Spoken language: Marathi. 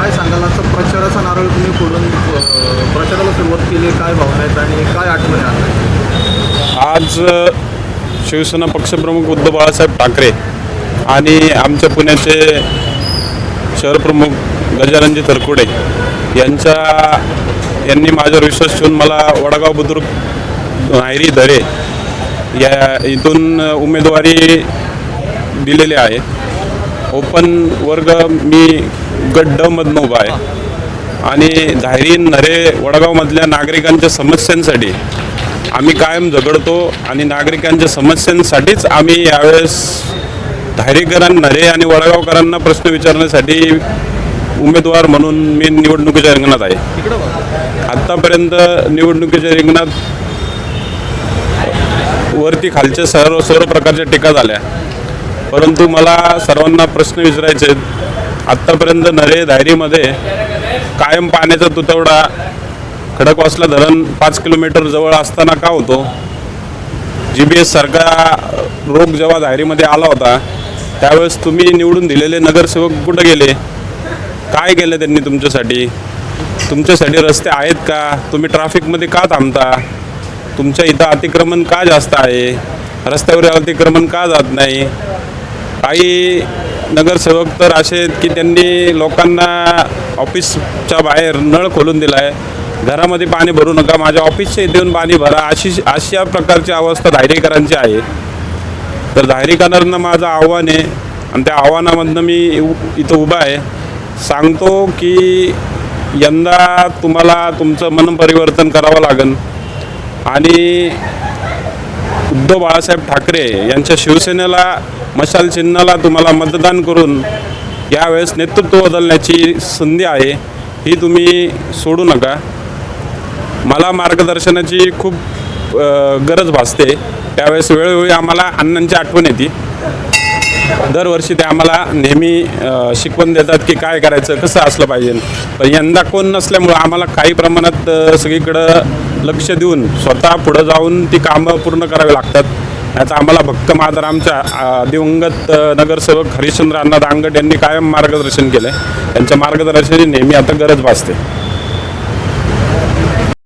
काय सांगाल? असं प्रचाराचा नारळ तुम्ही फोडून प्रचाराला सुरुवात केली काय भावना आहेत आणि काय आठवण आज शिवसेना पक्षप्रमुख उद्धव बाळासाहेब ठाकरे आणि आमच्या पुण्याचे शहरप्रमुख गजाननजी तरकुडे यांच्या यांनी माझ्यावर विश्वास ठेवून मला वडगाव बुद्रुक नायरी दरे या इथून उमेदवारी दिलेली आहे. ओपन वर्ग मी गड्डमधनं उभा आहे. आणि धायरी नरे वडगावमधल्या नागरिकांच्या समस्यांसाठी आम्ही कायम झगडतो आणि नागरिकांच्या समस्यांसाठीच आम्ही यावेळेस धायरीकरांना नरे आणि वडगावकरांना प्रश्न विचारण्यासाठी उमेदवार म्हणून मी निवडणुकीच्या रिंगणात आहे. आत्तापर्यंत निवडणुकीच्या रिंगणात वरती खालच्या सर्व सर्व प्रकारच्या टीका झाल्या. परंतु मला सर्वांना प्रश्न विचारायचे आहेत. आत्तापर्यंत नरे धायरीमध्ये कायम पाण्याचा तुतवडा खडकवासला धरण पाच किलोमीटर जवळ असताना का होतो? जी बी एस सारखा रोग जेव्हा धायरीमध्ये आला होता त्यावेळेस तुम्ही निवडून दिलेले नगरसेवक कुठं गेले? काय केलं त्यांनी तुमच्यासाठी? तुमच्यासाठी रस्ते आहेत का? तुम्ही ट्रॅफिकमध्ये का थांबता? तुमच्या इथं अतिक्रमण का जास्त आहे? रस्त्यावर अतिक्रमण का जात नाही? काही नगरसेवक तर असे आहेत की त्यांनी लोकांना ऑफिसच्या बाहेर नळ खोलून दिला आहे घरामध्ये पाणी भरू नका माझ्या ऑफिसच्या इथे येऊन पाणी भरा अशी अशा प्रकारची अवस्था धायरेकरांची आहे. तर धायरीकरांना माझं आव्हान आहे आणि त्या आव्हानामधनं मी उ- इथं उभा आहे. सांगतो की यंदा तुम्हाला तुमचं मन परिवर्तन करावं लागेल. आणि उद्धव बाळासाहेब ठाकरे यांच्या शिवसेनेला मशाल चिन्हाला तुम्हाला मतदान करून यावेळेस नेतृत्व बदलण्याची संधी आहे ही तुम्ही सोडू नका. मला मार्गदर्शनाची खूप गरज भासते. त्यावेळेस वेळोवेळी आम्हाला अण्णांची आठवण येते. दरवर्षी ते आम्हाला नेहमी शिकवण देतात की काय करायचं कसं असलं पाहिजे. पण यंदा कोण नसल्यामुळं आम्हाला काही प्रमाणात सगळीकडं लक्ष देऊन स्वतः पुढं जाऊन ती कामं पूर्ण करावी लागतात. याचा आम्हाला भक्त आदर आमच्या दिवंगत नगरसेवक हरिश्चंद्र अण्णा दांगट यांनी कायम मार्गदर्शन केलं त्यांच्या मार्गदर्शनाची नेहमी आता गरज भासते.